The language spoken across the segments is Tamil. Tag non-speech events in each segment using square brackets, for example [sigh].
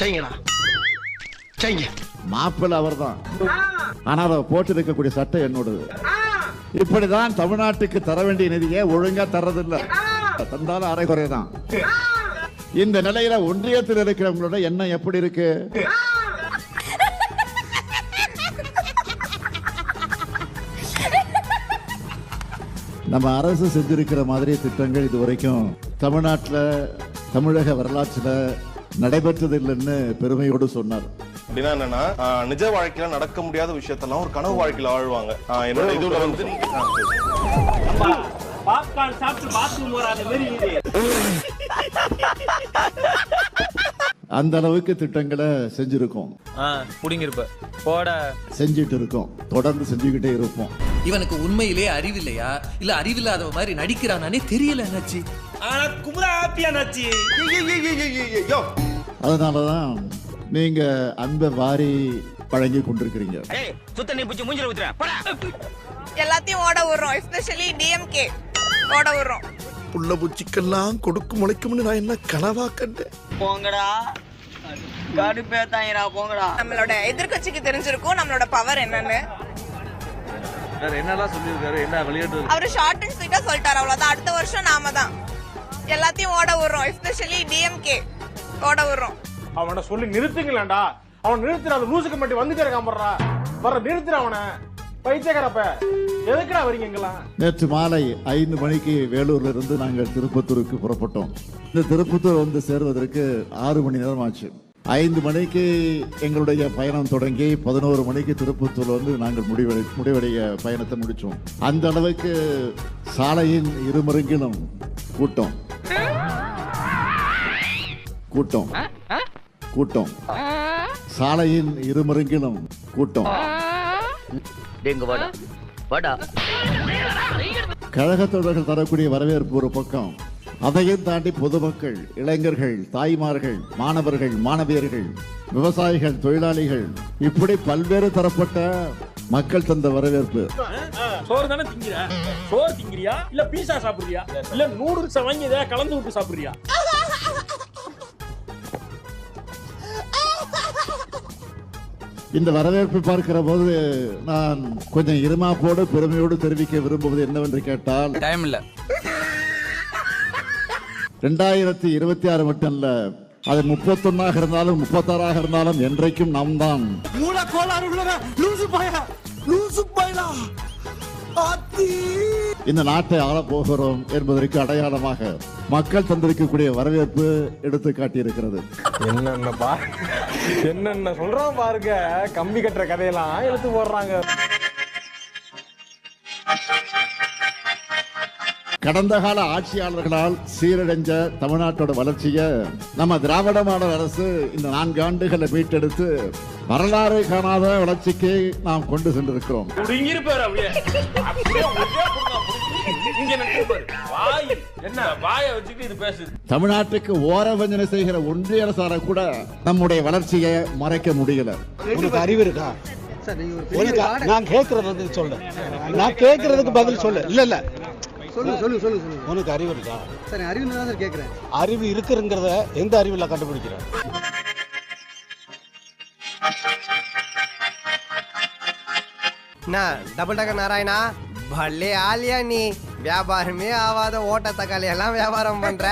செய்யுங்கடா செய்யுங்க. மாப்பிள்ளை அவர்தான். ஆனா அதை போட்டிருக்கக்கூடிய சட்டை என்னோடது. இப்படிதான் தமிழ்நாட்டுக்கு தர வேண்டிய நிதியை ஒழுங்கா தர்றதில்லை. தந்தாலும் அரைகுறை தான் இந்த நிலையில ஒன்றியத்தில் இருக்கிறவங்களோட எண்ணம் எப்படி இருக்கு? நம்ம அரசு செஞ்சிருக்கிற மாதிரி திட்டங்கள் இது வரைக்கும் தமிழ்நாட்டில் தமிழக வரலாற்றில் நடைபெற்றது இல்லைன்னு பெருமையோடு சொன்னார். அப்படின்னா என்னன்னா ஆஹ், நிஜ வாழ்க்கையில நடக்க முடியாத விஷயத்தெல்லாம் ஒரு கனவு வாழ்க்கையில வாழ்வாங்க என்னோட இதுல வந்து. பாப்கார்ன் சாப்பிட்டு பாத்ரூம். அந்த அளவுக்கு திட்டங்களை செஞ்சிருக்கோம். புடிங்கிருப்ப. போட. செஞ்சிட்டு இருக்கோம். தொடர்ந்து செஞ்சுக்கிட்டே இருப்போம். இவனுக்கு உண்மையிலே அறிவில்லையா? இல்ல அறிவில்லாத மாதிரி நடிக்கிறானே தெரியல என்னாச்சு? ஆனா குமுதா ஹாப்பியா நாச்சி அதனால தான் நீங்க அன்பை வாரி வழங்கி கொண்டிருக்கிறீங்க. சுத்த நீ பிடிச்சி மூஞ்சில ஊத்துறேன். போடா. எல்லாத்தையும் ஓட விடுறோம் எஸ்பெஷலி டிஎம்கே ஓட விடுறோம். புள்ள பூச்சிக்கெல்லாம் கொடுக்கும் முளைக்கும்னு நான் என்ன கனவா கண்டேன்? போங்கடா. கடுப்பேத்தாங்கடா போங்கடா. நம்மளோட எதிர்க்கட்சிக்கு தெரிஞ்சிருக்கும் நம்மளோட பவர் என்னன்னு. வேற என்னெல்லாம் சொல்லியிருக்காரு? என்ன விளையாட்டு அவரு ஷார்ட் அண்ட் ஸ்வீட்டா சொல்லிட்டாரு அவ்வளவுதான். அடுத்த வருஷம் நாம தான். எல்லாத்தையும் ஓட விடுறோம் எஸ்பெஷலி டிஎம்கே ஓட விடுறோம். அவனை சொல்லி நிறுத்துங்களேன்டா. அவன் நிறுத்துற அந்த லூசுக்கு மட்டும் வந்துட்டே இருக்கான் போடுறா வர நிறுத்துற அவனை. பைத்தியக்காரப்ப. எதுக்குடா வரீங்க நேற்று மாலை ஐந்து மணிக்கு வேலூர்ல இருந்து நாங்கள் திருப்பத்தூருக்கு புறப்பட்டோம். இந்த திருப்பத்தூர் வந்து சேர்வதற்கு ஆறு மணி நேரம் ஆச்சு. ஐந்து மணிக்கு எங்களுடைய பயணம் தொடங்கி பதினோரு மணிக்கு திருப்பத்தூர் வந்து நாங்கள் முடிவடை முடிவடைய பயணத்தை முடிச்சோம். அந்த அளவுக்கு சாலையின் இருமருங்கிலும் கூட்டம். கூட்டம். கூட்டம். சாலையின் இருமருங்கிலும் கூட்டம். டேங்க வாடா. வாடா. கழகத் தொண்டர்கள் தரக்கூடிய வரவேற்பு ஒரு பக்கம். அதையும் தாண்டி பொதுமக்கள் இளைஞர்கள் தாய்மார்கள் மாணவர்கள் மாணவியர்கள் விவசாயிகள் தொழிலாளிகள் இப்படி பல்வேறு தரப்பட்ட மக்கள் தந்த வரவேற்பு. சோறு தானே திங்கிற? சோறு திங்கிறியா? இல்ல பீஸா சாப்பிடுறியா? இல்ல நூடுல்ஸ் வாங்கி கலந்து விட்டு சாப்பிடுறியா? இந்த வரவேற்பை பார்க்கிற போது நான் கொஞ்சம் இருமாப்போடு பெருமையோடு தெரிவிக்க விரும்புவது என்னவென்று கேட்டால் டைம் இல்ல. ரெண்டாயிரத்தி இருபத்தி ஆறு மட்டும் இல்ல அது முப்பத்தொன்னாக இருந்தாலும் முப்பத்தாறாக இருந்தாலும் என்றைக்கும் நாம் தான். மூல கோளாறு உள்ளவ லூசு பாயா லூசு ஆத்தி இந்த நாட்டை ஆளப் போகிறோம் என்பதற்கு அடையாளமாக மக்கள் தந்திருக்கக்கூடிய வரவேற்பு எடுத்து காட்டியிருக்கிறது. என்னென்ன பா என்னென்ன சொல்றான் பாருங்க. கம்பி கட்டுற கதையெல்லாம் எடுத்து போடுறாங்க. கடந்த கால ஆட்சியாளர்களால் சீரடைஞ்ச தமிழ்நாட்டோட வளர்ச்சியை நம்ம திராவிட மாடல் அரசு இந்த நான்கு ஆண்டுகளை மீட்டெடுத்து வரலாறு காணாத வளர்ச்சிக்கு நாம் கொண்டு சென்றிருக்கிறோம். தமிழ்நாட்டுக்கு ஓரவஞ்சனை செய்கிற ஒன்றிய அரசால கூட நம்முடைய வளர்ச்சியை மறைக்க முடியல. உனக்கு அறிவு இருக்கா? நான் கேட்கறது வந்து சொல்லு நான் கேட்கறதுக்கு பதில் சொல்லு இல்ல இல்ல. சொல்லுங்க சொல்லுங்க சொல்லுங்க சொல்லுங்க உனக்கு அறிவு இருக்கா? சார் அறிவு தான் சார் கேட்குறேன் அறிவு இருக்குங்கிறத எந்த அறிவுல கண்டுபிடிக்கிற? Double decker Narayana? பல்லே ஆலியா நீ. வியாபாரமே ஆவாத ஓட்ட தக்காளி எல்லாம் வியாபாரம் பண்ற.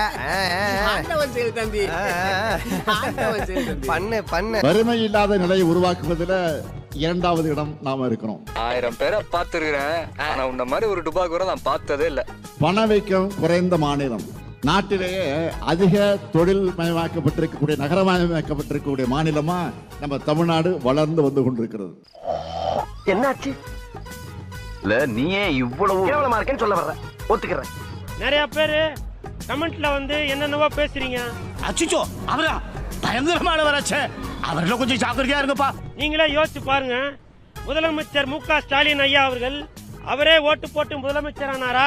பண்ணு பண்ணு. வறுமை இல்லாத நிலையை உருவாக்குவதில் இரண்டாவது இடம் நாம இருக்கிறோம். ஆயிரம் பேரை பார்த்துருக்கிறேன். ஆனா உன்ன மாதிரி ஒரு டுபா கூட நான் பார்த்ததே இல்ல. பணவீக்கம் குறைந்த மாநிலம். நாட்டிலேயே அதிக தொழில் மயமாக்கப்பட்டிருக்கக்கூடிய நகரமயமாக்கப்பட்டிருக்கக்கூடிய மாநிலமா நம்ம தமிழ்நாடு வளர்ந்து வந்து கொண்டிருக்கிறது. என்னாச்சு? இல்ல நீயே இவ்வளவு கேவலமா இருக்கேன்னு சொல்ல வர்ற. ஒத்துக்கிறேன். நிறைய பேரு கமெண்ட்ல வந்து என்னென்னவோ பேசுறீங்க. அச்சுச்சோ அவரா? பயங்கரமான வராச்சே அவர்ல கொஞ்சம் ஜாக்கிரதையா இருங்கப்பா. நீங்களே யோசிச்சு பாருங்க. முதலமைச்சர் மு க ஸ்டாலின் ஐயா அவர்கள் அவரே ஓட்டு போட்டு முதலமைச்சர் ஆனாரா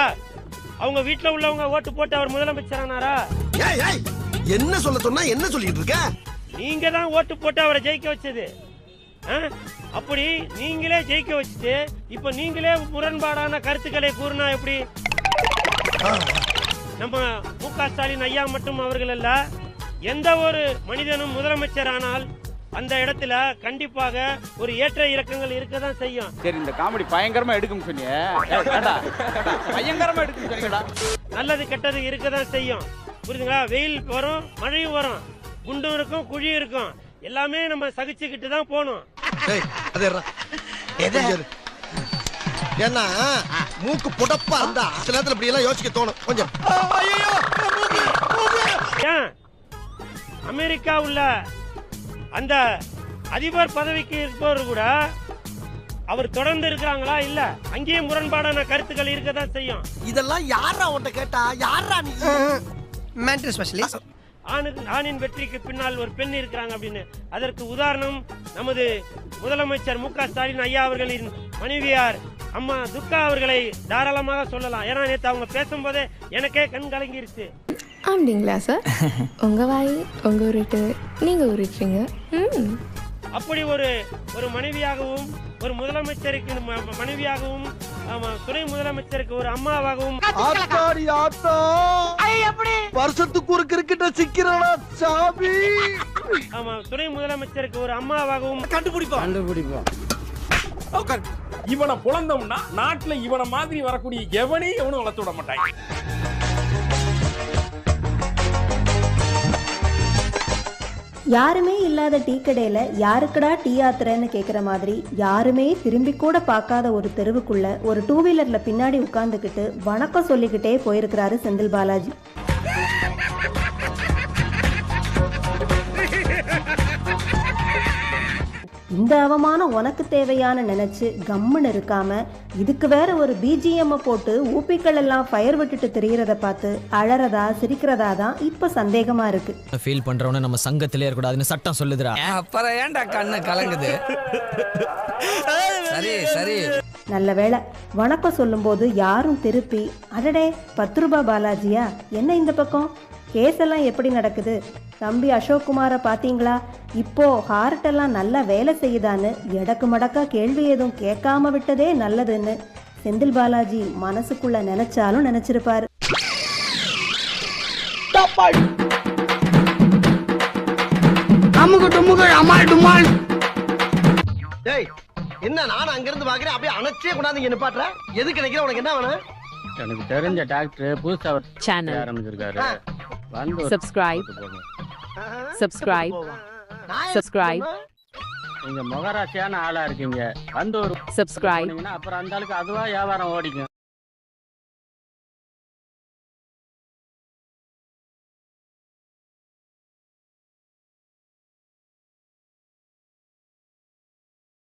அவங்க வீட்டுல உள்ளவங்க ஓட்டு போட்டு அவர் முதலமைச்சர் ஆனாரா ஏய் ஏய் என்ன சொல்ல சொன்னா என்ன சொல்லிட்டு இருக்க? நீங்க தான் ஓட்டு போட்டு அவரை ஜெயிக்க வச்சது. ஆ? அப்படி நீங்களே ஜெயிக்க வச்சுட்டு இப்ப நீங்களே முரண்பாடான கருத்துக்களை கூறினா எப்படி? நம்ம மு க ஸ்டாலின் ஐயா மட்டும் அவர்கள் அல்ல. எந்த ஒரு மனிதனும் முதலமைச்சர் ஆனால் அந்த இடத்துல கண்டிப்பாக ஒரு ஏற்ற இறக்கங்கள் இருக்க தான் செய்யும். சரி இந்த காமெடி பயங்கரமா எடுக்கும் ஏண்டா, பயங்கரமா எடுக்கும் சொன்னீங்கடா. நல்லது கெட்டது இருக்க தான் செய்யும். புரியுதுங்களா? வெயில் வரும் மழையும் வரும். குண்டும் இருக்கும் குழியும் இருக்கும். எல்லாமே நம்ம சகிச்சுக்கிட்டு தான் போகணும் ஏன்னா மூக்கு புடப்பா இருந்தா சில நேரத்துல இப்படி எல்லாம் யோசிக்க தோணும். கொஞ்சம் ஏன்? அமெரிக்கா உள்ள அந்த அதிபர் பதவிக்கு இருப்பவர் கூட அவர் தொடர்ந்து இருக்கிறாங்களா? இல்ல. அங்கேயும் முரண்பாடான கருத்துக்கள் இருக்க தான் செய்யும். இதெல்லாம் யாரா உன்ட்ட கேட்டா? யாரா நீ? மென்டல் ஸ்பெஷலிஸ்ட் ஆணுக்கு ஆணின் வெற்றிக்கு பின்னால் ஒரு பெண் இருக்கிறாங்க அப்படின்னு. அதற்கு உதாரணம் நமது முதலமைச்சர் மு க ஸ்டாலின் ஐயா அவர்களின் மனைவியார் அம்மா துர்கா அவர்களை தாராளமாக சொல்லலாம். ஏன்னா நேற்று அவங்க பேசும்போதே எனக்கே கண் கலங்கிருச்சு. அப்படிங்களா சார்? [laughs] உங்க வாய் உங்க உருட்டு நீங்க உருட்டுறீங்க. ம். அப்படி ஒரு ஒரு மனைவியாகவும் ஒரு முதலமைச்சருக்கு மனைவியாகவும் ஆமா, துணை முதலமைச்சருக்கு ஒரு அம்மாவாகவும். ஆத்தாடி ஆத்தா. வருஷத்துக்கு ஒரு கிரிக்கெட்ட சிக்கிறடா சாமி? ஆமா துணை முதலமைச்சருக்கு ஒரு அம்மாவாகவும். கண்டுபிடிப்போம். இவனை புலந்தோம்னா நாட்டுல இவனை மாதிரி வரக்கூடிய எவனையும் எவனும் வளர்த்து விட மாட்டாங்க. யாருமே இல்லாத டீ கடையில் யாருக்கடா டீ ஆத்துறேன்னு கேட்குற மாதிரி யாருமே திரும்பி கூட பார்க்காத ஒரு தெருவுக்குள்ள ஒரு டூ வீலரில் பின்னாடி உட்காந்துக்கிட்டு வணக்கம் சொல்லிக்கிட்டே போயிருக்கிறாரு செந்தில் பாலாஜி. இந்த அவமானம் உனக்கு தேவையான நினைச்சு கம்முன்னு இருக்காம இதுக்கு வேற ஒரு பிஜிஎம் போட்டு ஊப்பிக்கள் எல்லாம் ஃபயர் விட்டுட்டு தெரியறத பார்த்து அழறதா சிரிக்கிறதா தான் இப்ப சந்தேகமா இருக்கு. ஃபீல் பண்றவன நம்ம சங்கத்திலே இருக்கக்கூடாதுன்னு சட்டம் சொல்லுதுடா. அப்புறம் ஏன்டா கண்ணு கலங்குது? சரி சரி. நல்ல வேளை வணக்கம் சொல்லும்போது யாரும் திருப்பி அடடே பத்து ரூபாய் பாலாஜியா? என்ன இந்த பக்கம்? கேஸ் எல்லாம் எப்படி நடக்குது? தம்பி அசோக் குமாரை பார்த்தீங்களா? இப்போ ஹார்ட் எல்லாம் நல்லா வேலை செய்யுதான்னு எடக்கு மடக்கா கேள்வி எதுவும் கேட்காம விட்டதே நல்லதுன்னு செந்தில் பாலாஜி மனசுக்குள்ள நினைச்சாலும் நினைச்சிருப்பாரு. அமுகு டுமுகு அமால் டுமால் டேய் என்ன நான் அங்க இருந்து பாக்குறேன்? அப்படியே அணைச்சே கொண்டாந்து நிப்பாட்டுற. எதுக்கு நினைக்கிற உனக்கு என்ன வேணும்? எனக்கு தெரிஞ்ச டாக்டர் புதுசா சேனல் ஆரம்பிச்சிருக்காரு. சப்ஸ்கிரைப் சப்ஸ்கிரைப் சப்ஸ்கிரைப் நீங்க முகராசியான ஆளா இருக்கீங்க. வந்து ஒரு சப்ஸ்கிரைப் அப்புறம் அந்த ஆளுக்கு அதுவா வியாபாரம் ஓடிக்கும்.